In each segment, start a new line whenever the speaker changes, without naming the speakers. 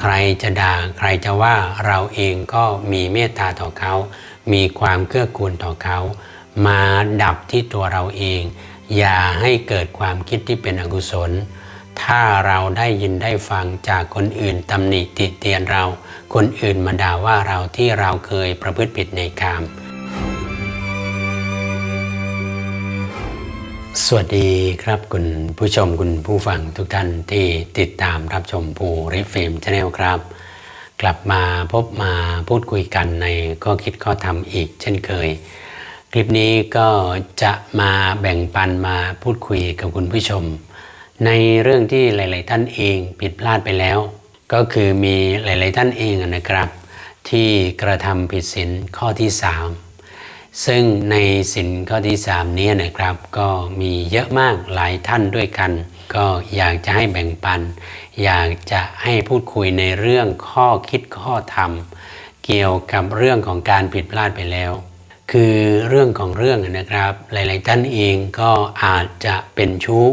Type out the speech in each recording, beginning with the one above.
ใครจะด่าใครจะว่าเราเองก็มีเมตตาต่อเขา มีความเกื้อกูลต่อเขา มาดับที่ตัวเราเอง อย่าให้เกิดความคิดที่เป็นอกุศล ถ้าเราได้ยินได้ฟังจากคนอื่นตำหนิติเตียนเรา คนอื่นมาด่าว่าเราที่เราเคยประพฤติผิดในกาม สวัสดีครับคุณผู้ชมคุณผู้ฟังทุกท่านที่ติดตามรับชมภูริฟิล์มชาแนลครับ กลับมาพบมาพูดคุยกันในข้อคิดข้อธรรมอีกเช่นเคย คลิปนี้ก็จะมาแบ่งปันมาพูดคุยกับคุณผู้ชม ในเรื่องที่หลาย ๆ ท่านเองผิดพลาดไปแล้ว ก็คือมีหลาย ๆ ท่านเองนะครับ ที่กระทำผิดศีลข้อที่สาม ซึ่งในสินข้อที่สามนี้นะครับ ก็มีเยอะมากหลายท่านด้วยกัน ก็อยากจะให้แบ่งปัน อยากจะให้พูดคุยในเรื่องข้อคิดข้อธรรม เกี่ยวกับเรื่องของการผิดพลาดไปแล้ว คือเรื่องของเรื่องนะครับ หลาย ๆ ท่านเองก็อาจจะเป็นชู้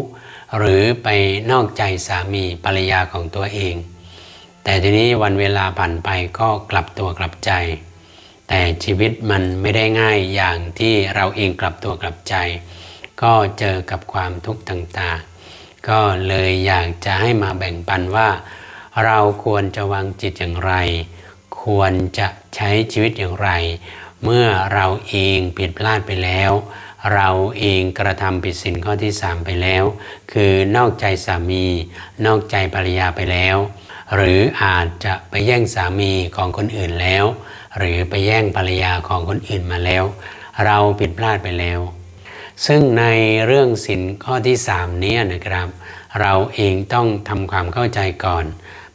หรือไปนอกใจสามีภรรยาของตัวเอง แต่ทีนี้วันเวลาผ่านไปก็กลับตัวกลับใจ แต่ชีวิตมันไม่ได้ง่ายอย่างที่เราเองกลับตัวกลับใจ ก็เจอกับความทุกข์ต่างๆ ก็เลยอยากจะให้มาแบ่งปันว่า เราควรจะวางจิตอย่างไร ควรจะใช้ชีวิตอย่างไร เมื่อเราเองผิดพลาดไปแล้ว เราเองกระทำผิดสินข้อที่ 3 ไปแล้ว คือนอกใจสามี นอกใจภรรยาไปแล้ว หรืออาจจะไปแย่งสามีของคนอื่นแล้ว หรือไปแย่งภรรยาของคนอื่นมาแล้ว เราผิดพลาดไปแล้ว ซึ่งในเรื่องสินข้อที่สามนี้นะครับ เราเองต้องทำความเข้าใจก่อน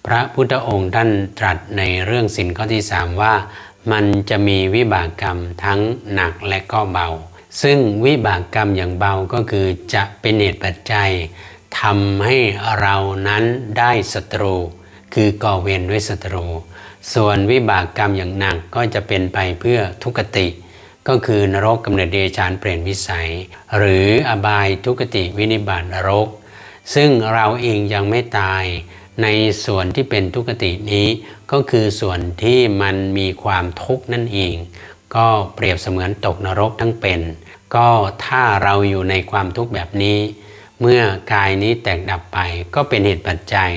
พระพุทธองค์ท่านตรัสในเรื่องสินข้อที่สามว่า มันจะมีวิบากกรรมทั้งหนักและก็เบา ซึ่งวิบากกรรมอย่างเบาก็คือจะเป็นเหตุปัจจัยทำให้เรานั้นได้ศัตรู คือก่อเวรด้วยศัตรู ส่วนวิบากกรรมอย่างหนักก็จะเป็นไปเพื่อทุกขติ ก็คือนรกกำเนิดเดชานเปลี่ยนวิสัย หรืออบายทุกติวินิบาตนรก ซึ่งเราเองยังไม่ตายในส่วนที่เป็นทุกตินี้ ก็คือส่วนที่มันมีความทุกข์นั่นเอง ก็เปรียบเสมือนตกนรกทั้งเป็น ก็ถ้าเราอยู่ในความทุกข์แบบนี้ เมื่อกายนี้แตกดับไปก็เป็นเหตุปัจจัย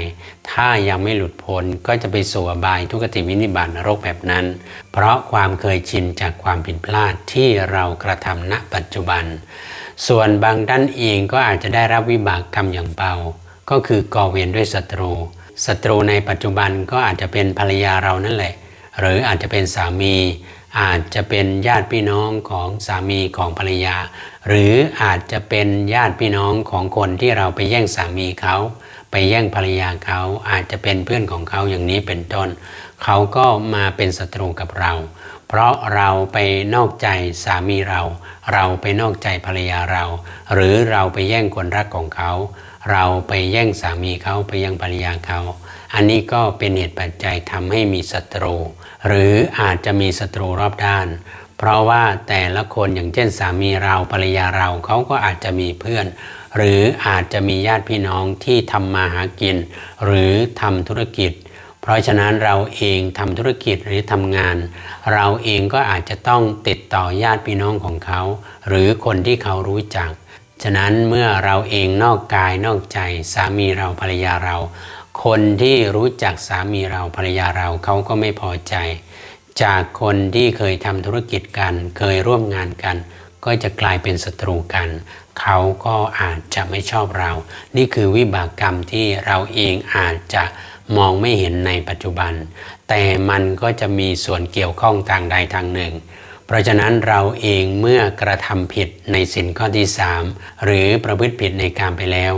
ถ้ายังไม่หลุดพ้นก็จะไปสู่อบายทุกขติวินิบาตนรกแบบนั้น เพราะความเคยชินจากความผิดพลาดที่เรากระทำณปัจจุบัน ส่วนบางท่านเองก็อาจจะได้รับวิบากกรรมอย่างเบา ก็คือก่อเวรด้วยศัตรูศัตรูในปัจจุบันก็อาจจะเป็นภรรยาเรานั่นแหละ หรืออาจจะเป็นสามี อาจจะเป็นญาติพี่น้องของสามีของภรรยา หรืออาจจะเป็นญาติพี่น้องของคนที่เราไปแย่งสามีเขาไปแย่งภรรยาเขาอาจจะเป็นเพื่อนของเขาอย่างนี้เป็นต้น เขาก็มาเป็นศัตรูกับเรา เพราะเราไปนอกใจสามีเรา เราไปนอกใจภรรยาเรา หรือเราไปแย่งคนรักของเขา เราไปแย่งสามีเขาไปแย่งภรรยาเขา อันนี้ก็เป็นเหตุปัจจัยทำให้มีศัตรู หรืออาจจะมีศัตรูรอบด้าน เพราะว่าแต่ละคนอย่างเช่นสามีเราภรรยาเราเขาก็อาจจะมีเพื่อน หรืออาจจะมีญาติพี่น้องที่ทำมาหากิน หรือทำธุรกิจ เพราะฉะนั้นเราเองทำธุรกิจหรือทำงาน เราเองก็อาจจะต้องติดต่อญาติพี่น้องของเขา หรือคนที่เขารู้จักฉะนั้นเมื่อเราเองนอกกายนอกใจสามีเราภรรยาเรา คนที่รู้จักสามีเราภรรยาเราเขาก็ไม่พอใจ จากคนที่เคยทำธุรกิจกัน เคยร่วมงานกัน ก็จะกลายเป็นศัตรูกัน เขาก็อาจจะไม่ชอบเรา นี่คือวิบากกรรมที่เราเองอาจจะมองไม่เห็นในปัจจุบัน แต่มันก็จะมีส่วนเกี่ยวข้องทางใดทางหนึ่ง เพราะฉะนั้นเราเองเมื่อกระทำผิดในสินข้อที่ 3 หรือประพฤติผิดในการไปแล้ว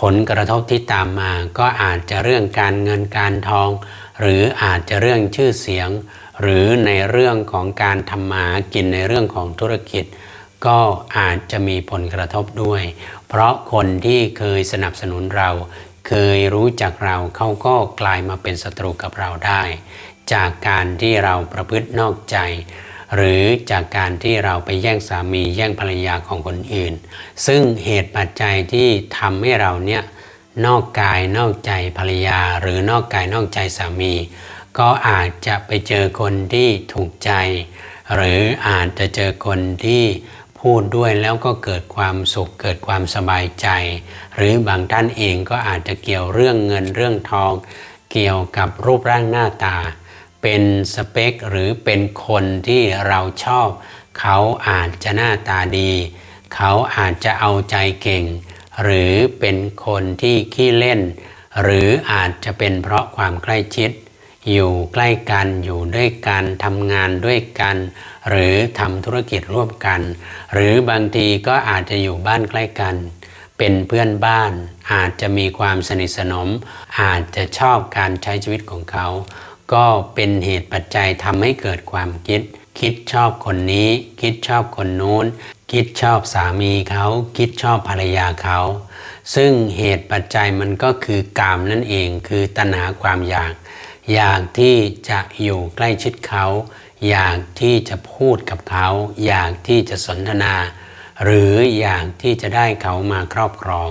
ผลกระทบที่ตามมาก็อาจจะเรื่องการเงินการทอง หรืออาจจะเรื่องชื่อเสียง หรือในเรื่องของการทำมาหากินในเรื่องของธุรกิจ ก็อาจจะมีผลกระทบด้วย เพราะคนที่เคยสนับสนุนเรา เคยรู้จักเราเขาก็กลายมาเป็นศัตรูกับเราได้ จากการที่เราประพฤตินอกใจ หรือจากการที่เราไปแย่งสามีแย่งภรรยาของคนอื่น ซึ่งเหตุปัจจัยที่ทำให้เราเนี่ยนอกกายนอกใจภรรยา หรือนอกกายนอกใจสามี ก็อาจจะไปเจอคนที่ถูกใจ หรืออาจจะเจอคนที่พูดด้วยแล้วก็เกิดความสุขเกิดความสบายใจ หรือบางท่านเองก็อาจจะเกี่ยวเรื่องเงินเรื่องทอง เกี่ยวกับรูปร่างหน้าตา เป็นสเปคหรือเป็นคนที่เราชอบ เขาอาจจะหน้าตาดี เขาอาจจะเอาใจเก่ง หรือเป็นคนที่ขี้เล่น หรืออาจจะเป็นเพราะความใกล้ชิด อยู่ใกล้กันอยู่ด้วยกันทำงานด้วยกัน หรือทำธุรกิจร่วมกัน หรือบางทีก็อาจจะอยู่บ้านใกล้กันเป็นเพื่อนบ้านอาจจะมีความสนิทสนม อาจจะชอบการใช้ชีวิตของเขา ก็เป็นเหตุปัจจัยทำให้เกิดความคิด คิดชอบคนนี้ คิดชอบคนนู้น คิดชอบสามีเขา คิดชอบภรรยาเขา ซึ่งเหตุปัจจัยมันก็คือกามนั่นเองคือตัณหาความอยาก อยากที่จะอยู่ใกล้ชิดเขา อยากที่จะพูดกับเขา อยากที่จะสนทนา หรืออยากที่จะได้เขามาครอบครอง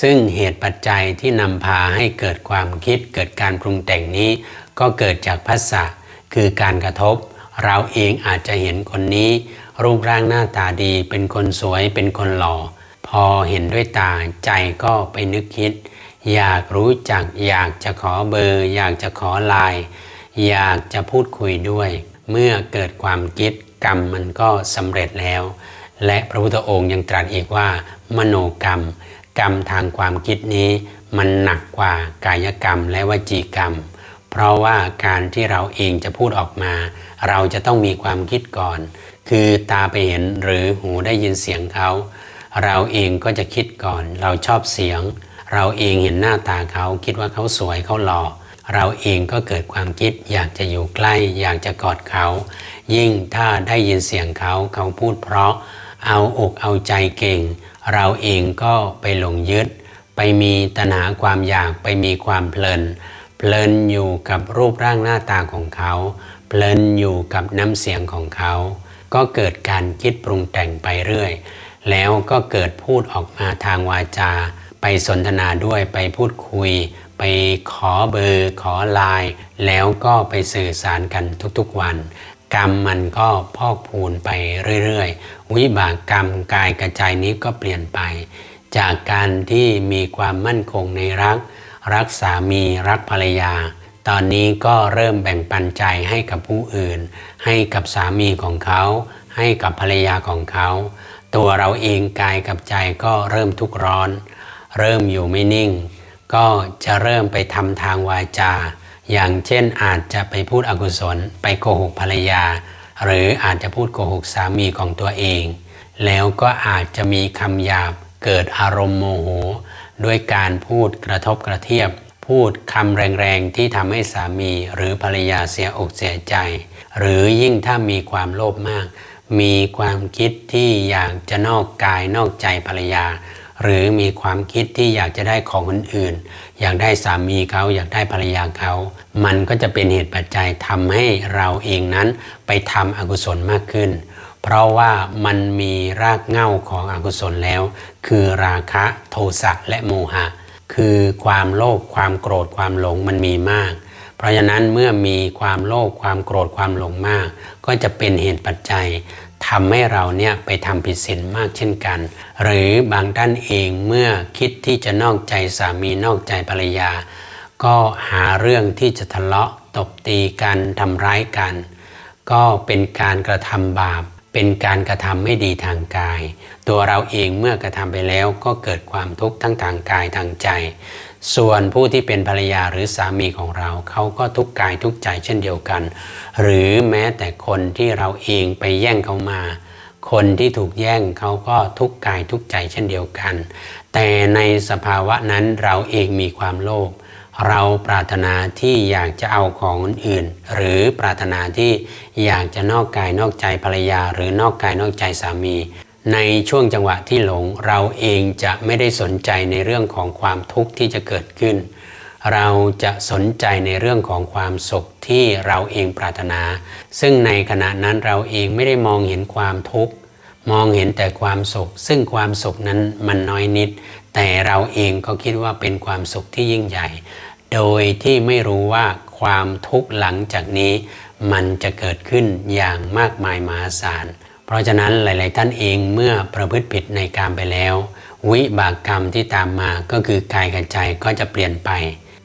ซึ่งเหตุปัจจัยที่นำพาให้เกิดความคิดเกิดการปรุงแต่งนี้ ก็เกิดจากภาษาคือการกระทบ เราเองอาจจะเห็นคนนี้ รูปร่างหน้าตาดี เป็นคนสวยเป็นคนหล่อ พอเห็นด้วยตาใจก็ไปนึกคิด อยากรู้จัก อยากจะขอเบอร์ อยากจะขอไลน์อยากจะพูดคุยด้วย เมื่อเกิดความคิดกรรมมันก็สำเร็จแล้ว และพระพุทธองค์ยังตรัสอีกว่า มโนกรรม กรรมทางความคิดนี้ มันหนักกว่ากายกรรมและวจีกรรม เพราะว่าการที่เราเองจะพูดออกมา เราจะต้องมีความคิดก่อน คือตาไปเห็นหรือหูได้ยินเสียงเขา เราเองก็จะคิดก่อน เราชอบเสียง เราเองเห็นหน้าตาเขาคิดว่าเขาสวยเขาหล่อเราเองก็เกิดความคิดอยากจะอยู่ใกล้ อยากจะกอดเขา ยิ่งถ้าได้ยินเสียงเขาเขาพูดเพราะ เอาอกเอาใจเก่ง เราเองก็ไปหลงยึด ไปมีตัณหาความอยากไปมีความเพลิน เพลินอยู่กับรูปร่างหน้าตาของเขา เพลินอยู่กับน้ำเสียงของเขา ก็เกิดการคิดปรุงแต่งไปเรื่อย แล้วก็เกิดพูดออกมาทางวาจา ไปสนทนาด้วยไปพูดคุย ไปขอเบอร์ ขอไลน์แล้วก็ไปสื่อสารกันทุกๆวัน กรรมมันก็พอกพูนไปเรื่อยๆ วิบากกรรมกายกระจายนี้ก็เปลี่ยนไป จากการที่มีความมั่นคงในรัก รักสามีรักภรรยา ตอนนี้ก็เริ่มแบ่งปันใจให้กับผู้อื่น ให้กับสามีของเขา ให้กับภรรยาของเขา ตัวเราเองกายกับใจก็เริ่มทุกข์ร้อน เริ่มอยู่ไม่นิ่ง ก็จะเริ่มไปทำทางวาจา อย่างเช่นอาจจะไปพูดอกุศล ไปโกหกภรรยา หรืออาจจะพูดโกหกสามีของตัวเอง แล้วก็อาจจะมีคำหยาบเกิดอารมณ์โมโห ด้วยการพูดกระทบกระเทียบ พูดคำแรงๆ ที่ทำให้สามีหรือภรรยาเสียอกเสียใจ หรือยิ่งถ้ามีความโลภมาก มีความคิดที่อยากจะนอกกายนอกใจภรรยา หรือมีความคิดที่อยากจะได้ของคนอื่น อยากได้สามีเขาอยากได้ภรรยาเขา มันก็จะเป็นเหตุปัจจัยทำให้เราเองนั้นไปทำอกุศลมากขึ้น เพราะว่ามันมีรากเหง้าของอกุศลแล้ว คือราคะโทสะและโมหะ คือความโลภความโกรธความหลงมันมีมาก เพราะฉะนั้นเมื่อมีความโลภความโกรธความหลงมาก ก็จะเป็นเหตุปัจจัย ทำให้เราเนี่ยไปทำผิดศีลมากเช่นกัน หรือบางท่านเองเมื่อคิดที่จะนอกใจสามีนอกใจภรรยา ก็หาเรื่องที่จะทะเลาะตบตีกันทำร้ายกัน ก็เป็นการกระทำบาป เป็นการกระทำไม่ดีทางกาย ตัวเราเองเมื่อกระทำไปแล้วก็เกิดความทุกข์ทั้งทางกายทางใจ ส่วนผู้ที่เป็นภรรยาหรือสามีของเรา เขาก็ทุกกายทุกใจเช่นเดียวกัน หรือแม้แต่คนที่เราเองไปแย่งเขามา คนที่ถูกแย่งเขาก็ทุกกายทุกใจเช่นเดียวกัน แต่ในสภาวะนั้นเราเองมีความโลภเราปรารถนาที่อยากจะเอาของอื่น หรือปรารถนาที่อยากจะนอกกายนอกใจภรรยา หรือนอกกายนอกใจสามี ในช่วงจังหวะที่หลงเราเองจะไม่ได้สนใจในเรื่องของความทุกข์ที่จะเกิดขึ้น เราจะสนใจในเรื่องของความสุขที่เราเองปรารถนา ซึ่งในขณะนั้นเราเองไม่ได้มองเห็นความทุกข์มองเห็นแต่ความสุข ซึ่งความสุขนั้นมันน้อยนิด แต่เราเองก็คิดว่าเป็นความสุขที่ยิ่งใหญ่ โดยที่ไม่รู้ว่าความทุกข์หลังจากนี้ มันจะเกิดขึ้นอย่างมากมายมหาศาล เพราะฉะนั้นหลาย ๆ ท่านเองเมื่อประพฤติผิดในการไปแล้ว วิบากกรรมที่ตามมาก็คือกายกับใจก็จะเปลี่ยนไป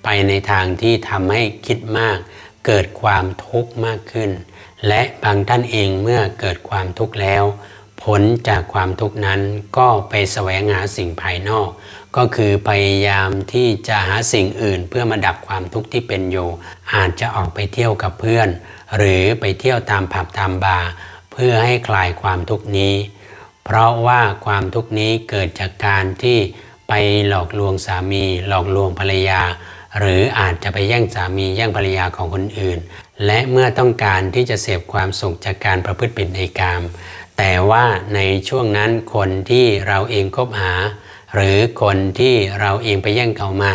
ไปในทางที่ทำให้คิดมาก เกิดความทุกข์มากขึ้น และบางท่านเองเมื่อเกิดความทุกข์แล้ว ผลจากความทุกข์นั้นก็ไปแสวงหาสิ่งภายนอก ก็คือพยายามที่จะหาสิ่งอื่น เพื่อมาดับความทุกข์ที่เป็นอยู่ อาจจะออกไปเที่ยวกับเพื่อน หรือไปเที่ยวตามผับตามบาร์ เพื่อให้คลายความทุกข์นี้ เพราะว่าความทุกข์นี้เกิดจากการที่ไปหลอกลวงสามี หลอกลวงภรรยา หรืออาจจะไปแย่งสามีแย่งภรรยาของคนอื่น และเมื่อต้องการที่จะเสพความสุขจากการประพฤติผิดในกาม แต่ว่าในช่วงนั้นคนที่เราเองคบหา หรือคนที่เราเองไปแย่งเขามา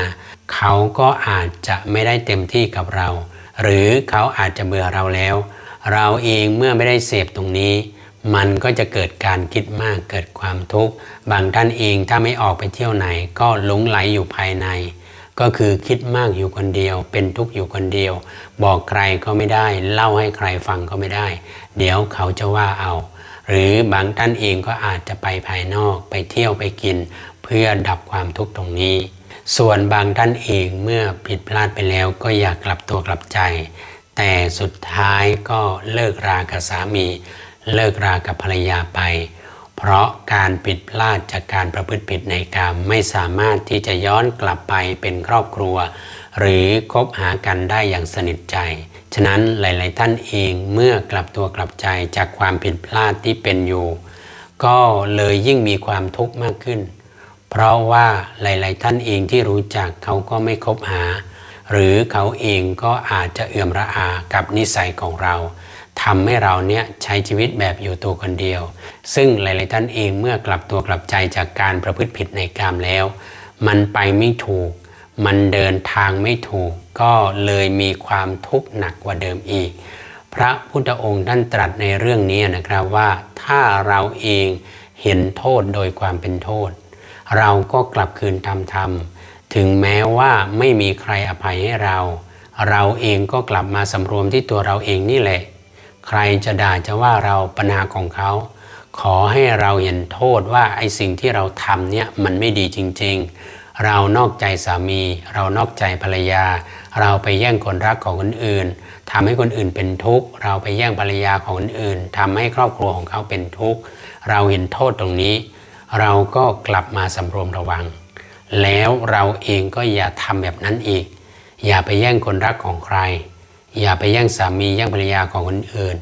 เขาก็อาจจะไม่ได้เต็มที่กับเรา หรือเขาอาจจะเบื่อเราแล้ว เราเองเมื่อไม่ได้เสพตรงนี้ มันก็จะเกิดการคิดมากเกิดความทุกข์ บางท่านเองถ้าไม่ออกไปเที่ยวไหน ก็หลงไหลอยู่ภายใน ก็คือคิดมากอยู่คนเดียว เป็นทุกข์อยู่คนเดียว บอกใครก็ไม่ได้ เล่าให้ใครฟังก็ไม่ได้ เดี๋ยวเขาจะว่าเอา หรือบางท่านเองก็อาจจะไปภายนอกไปเที่ยวไปกิน เพื่อดับความทุกข์ตรงนี้ ส่วนบางท่านเองเมื่อผิดพลาดไปแล้วก็อยากกลับตัวกลับใจ แต่สุดท้ายก็เลิกรากับสามี เลิกรากับภรรยาไป เพราะการผิดพลาดจากการประพฤติผิดในกรรมไม่สามารถที่จะย้อนกลับไปเป็นครอบครัว หรือคบหากันได้อย่างสนิทใจ ฉะนั้นหลาย ๆ ท่านเองเมื่อกลับตัวกลับใจจากความผิดพลาดที่เป็นอยู่ ก็เลยยิ่งมีความทุกข์มากขึ้น เพราะว่าหลาย ๆ ท่านเองที่รู้จักเขาก็ไม่คบหา หรือเขาเองก็อาจจะเอื่อมระอากับนิสัยของเราทำให้เราเนี่ยใช้ชีวิตแบบอยู่ตัวคนเดียว ซึ่งหลาย ๆ ท่านเองเมื่อกลับตัวกลับใจจากการประพฤติผิดในกามแล้ว มันไปไม่ถูก มันเดินทางไม่ถูก ก็เลยมีความทุกข์หนักกว่าเดิมอีก พระพุทธองค์ท่านตรัสในเรื่องนี้นะครับว่าถ้าเราเองเห็นโทษโดยความเป็นโทษ เราก็กลับคืนทำธรรม ถึงแม้ว่าไม่มีใครอภัยให้เรา เราเองก็กลับมาสำรวมที่ตัวเราเองนี่แหละ ใครจะด่าจะว่าเราปัญหาของเขา ขอให้เราเห็นโทษว่าไอ้สิ่งที่เราทำเนี่ยมันไม่ดีจริง ๆ เรานอกใจสามี เรานอกใจภรรยา เราไปแย่งคนรักของคนอื่นทำให้คนอื่นเป็นทุกข์ เราไปแย่งภรรยาของคนอื่นทำให้ครอบครัวของเขาเป็นทุกข์ เราเห็นโทษตรงนี้ เราก็กลับมาสำรวมระวัง แล้วเราเองก็อย่าทำแบบนั้นอีก อย่าไปแย่งคนรักของใคร อย่าไปแย่งสามีแย่งภรรยาของคนอื่น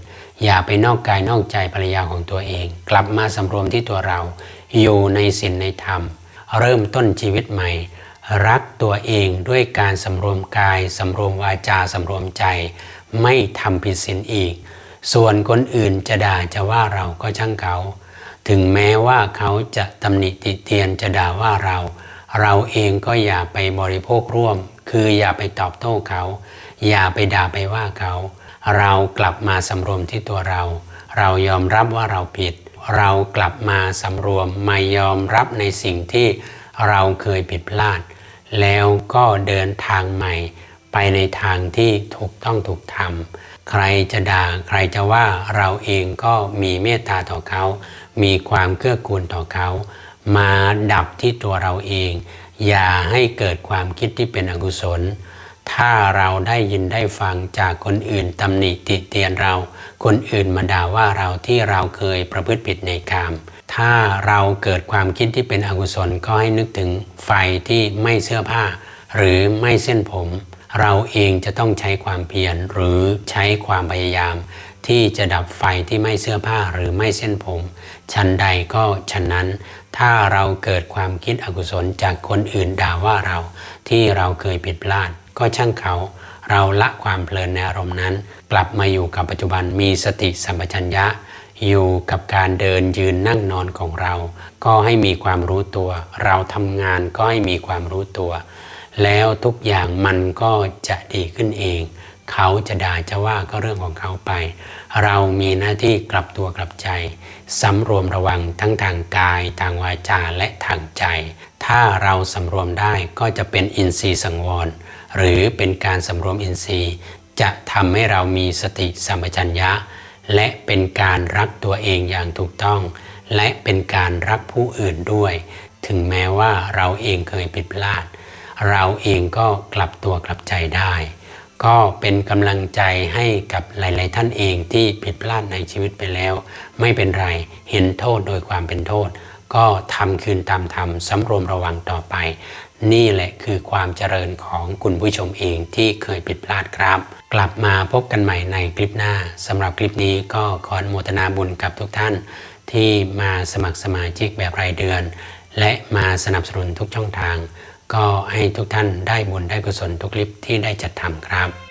อย่าไปนอกกายนอกใจภรรยาของตัวเอง กลับมาสำรวมที่ตัวเรา อยู่ในศีลในธรรม เริ่มต้นชีวิตใหม่ รักตัวเองด้วยการสำรวมกายสำรวมวาจาสำรวมใจ ไม่ทำผิดศีลอีก ส่วนคนอื่นจะด่าจะว่าเราก็ช่างเขา ถึงแม้ว่าเขาจะตำหนิติเตียนจะด่าว่าเรา เราเองก็อย่าไปบริโภคร่วม คืออย่าไปตอบโต้เขา อย่าไปด่าไปว่าเขา เรากลับมาสำรวมที่ตัวเรา เรายอมรับว่าเราผิด เรากลับมาสำรวมมายอมรับในสิ่งที่เราเคยผิดพลาด แล้วก็เดินทางใหม่ ไปในทางที่ถูกต้องถูกทำใครจะด่าใครจะว่าเราเองก็มีเมตตาต่อเขา มีความเกื้อกูลต่อเขา มาดับที่ตัวเราเอง อย่าให้เกิดความคิดที่เป็นอกุศล ถ้าเราได้ยินได้ฟังจากคนอื่นตำหนิติเตียนเรา คนอื่นมาด่าว่าเราที่เราเคยประพฤติผิดในกามถ้าเราเกิดความคิดที่เป็นอกุศลก็ให้นึกถึงไฟที่ไม่เสื้อผ้า หรือไม่เส้นผม เราเองจะต้องใช้ความเพียรหรือใช้ความพยายาม ที่จะดับไฟที่ไม่เสื้อผ้าหรือไม่เส้นผม ชั้นใดก็ชั้นนั้น ถ้าเราเกิดความคิดอกุศลจากคนอื่นด่าว่าเรา ที่เราเคยผิดพลาด ก็ช่างเขา เราละความเพลินในอารมณ์นั้น กลับมาอยู่กับปัจจุบันมีสติสัมปชัญญะ อยู่กับการเดินยืนนั่งนอนของเรา ก็ให้มีความรู้ตัว เราทำงานก็ให้มีความรู้ตัว แล้วทุกอย่างมันก็จะดีขึ้นเอง เขาจะด่าจะว่าก็เรื่องของเขาไป เรามีหน้าที่กลับตัวกลับใจสำรวมระวังทั้งทางกาย ทางวาจาและทางใจ ถ้าเราสำรวมได้ก็จะเป็นอินทรีย์สังวร หรือเป็นการสำรวมอินทรีย์ จะทำให้เรามีสติสัมปชัญญะ และเป็นการรักตัวเองอย่างถูกต้อง และเป็นการรักผู้อื่นด้วย ถึงแม้ว่าเราเองเคยผิดพลาด เราเองก็กลับตัวกลับใจได้ ก็เป็นกำลังใจให้กับหลาย ๆ ท่านเองที่ผิดพลาดในชีวิตไปแล้ว ไม่เป็นไรเห็นโทษโดยความเป็นโทษ ก็ทำคืนตามธรรมสำรวมระวังต่อไป นี่แหละคือความเจริญของคุณผู้ชมเองที่เคยผิดพลาดครับ กลับมาพบกันใหม่ในคลิปหน้าสำหรับคลิปนี้ก็ขออนุโมทนาบุญกับทุกท่าน ที่มาสมัครสมาชิกแบบรายเดือน และมาสนับสนุนทุกช่องทาง ก็ให้ทุกท่านได้บุญได้กุศลทุกลิปที่ได้จัดทำครับ